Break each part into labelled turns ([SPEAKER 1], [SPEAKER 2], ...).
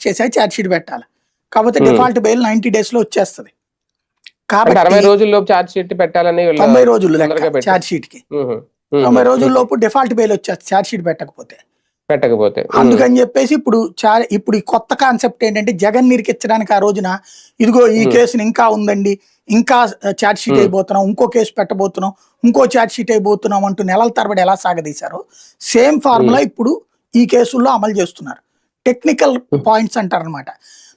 [SPEAKER 1] చేసాక charge sheet పెట్టాలి కాకపోతే. డిఫాల్ట్ బెయిల్ నైన్టీ డేస్లో వచ్చేస్తుంది
[SPEAKER 2] అరవై
[SPEAKER 1] కాబట్టి
[SPEAKER 2] రోజుల్లోపు ఛార్జ్ షీట్ పెట్టాలని వీళ్ళు
[SPEAKER 1] తొంభై రోజులు. ఛార్జ్
[SPEAKER 2] షీట్కి
[SPEAKER 1] తొంభై
[SPEAKER 2] ఉహు.
[SPEAKER 1] రోజుల లోపు డిఫాల్ట్ బెయిల్ వచ్చేస్తుంది ఛార్జ్ షీట్ పెట్టకపోతే
[SPEAKER 2] పెట్టకపోతే
[SPEAKER 1] అందుకని చెప్పేసి ఇప్పుడు ఇప్పుడు ఈ కొత్త కాన్సెప్ట్ ఏంటంటే జగన్ నిరికించడానికి ఆ రోజున ఇదిగో ఈ. కేసుని ఇంకా ఉందండి ఇంకా ఛార్జ్ షీట్
[SPEAKER 2] Hmm.
[SPEAKER 1] అయిపోతున్నాం ఇంకో కేసు పెట్టబోతున్నాం ఇంకో ఛార్జ్ షీట్ అయిపోతున్నాం అంటూ నెలల తరబడి ఎలా సాగదీశారో సేమ్ ఫార్ములా ఇప్పుడు ఈ కేసుల్లో అమలు చేస్తున్నారు టెక్నికల్ పాయింట్స్ అంటారు అనమాట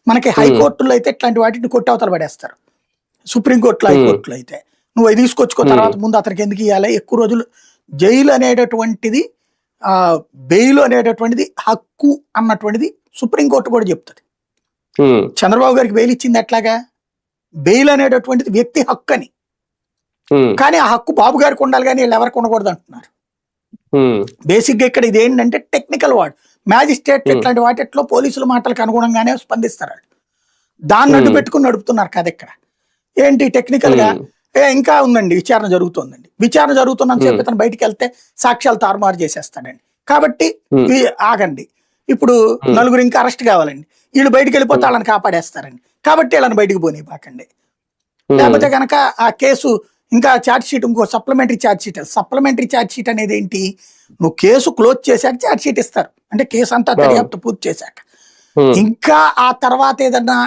[SPEAKER 1] మనకి హైకోర్టులో అయితే ఇట్లాంటి వాటిని కొట్టవతల పడేస్తారు. సుప్రీంకోర్టులో
[SPEAKER 2] Hmm.
[SPEAKER 1] హైకోర్టులో అయితే. నువ్వు అవి తీసుకొచ్చుకో
[SPEAKER 2] Hmm.
[SPEAKER 1] తర్వాత ముందు అతనికి ఎందుకు ఇవ్వాలి ఎక్కువ రోజులు జైలు అనేటటువంటిది ఆ బెయిల్ అనేటటువంటిది హక్కు అన్నటువంటిది సుప్రీంకోర్టు కూడా చెప్తుంది. చంద్రబాబు గారికి బెయిల్ ఇచ్చింది ఎట్లాగా? బెయిల్ అనేటటువంటిది వ్యక్తి హక్కు అని కానీ ఆ హక్కు బాబు గారికి ఉండాలి కానీ వీళ్ళు ఎవరికి ఉండకూడదు అంటున్నారు. బేసిక్గా ఇక్కడ ఇది ఏంటంటే టెక్నికల్ వార్డ్. మ్యాజిస్ట్రేట్. ఇట్లాంటి వాటిట్లో పోలీసుల మాటలకు అనుగుణంగానే స్పందిస్తారు. దాన్ని అడ్డు. పెట్టుకుని నడుపుతున్నారు కదా ఇక్కడ. ఏంటి టెక్నికల్గా ఇంకా ఉందండి విచారణ జరుగుతోందండి. విచారణ జరుగుతున్నంత సేపు
[SPEAKER 2] Hmm.
[SPEAKER 1] ఇతను బయటికి వెళ్తే సాక్ష్యాలు తారుమారు చేసేస్తాడండి. కాబట్టి ఆగండి. ఇప్పుడు. నలుగురు ఇంకా అరెస్ట్ కావాలండి. వీళ్ళు బయటికి వెళ్ళిపోతే వాళ్ళని కాపాడేస్తారండి. కాబట్టి వీళ్ళని బయటికి పోనీపాకండి
[SPEAKER 2] ఉమ్,
[SPEAKER 1] లేకపోతే కనుక ఆ కేసు ఇంకా ఛార్జ్ షీట్ ఇంకో supplementary charge sheet supplementary charge sheet అనేది ఏంటి నువ్వు కేసు క్లోజ్ చేశాక ఛార్జ్ షీట్ ఇస్తారు అంటే కేసు అంతా. దర్యాప్తు పూర్తి చేశాక. ఇంకా ఆ తర్వాత ఏదన్నా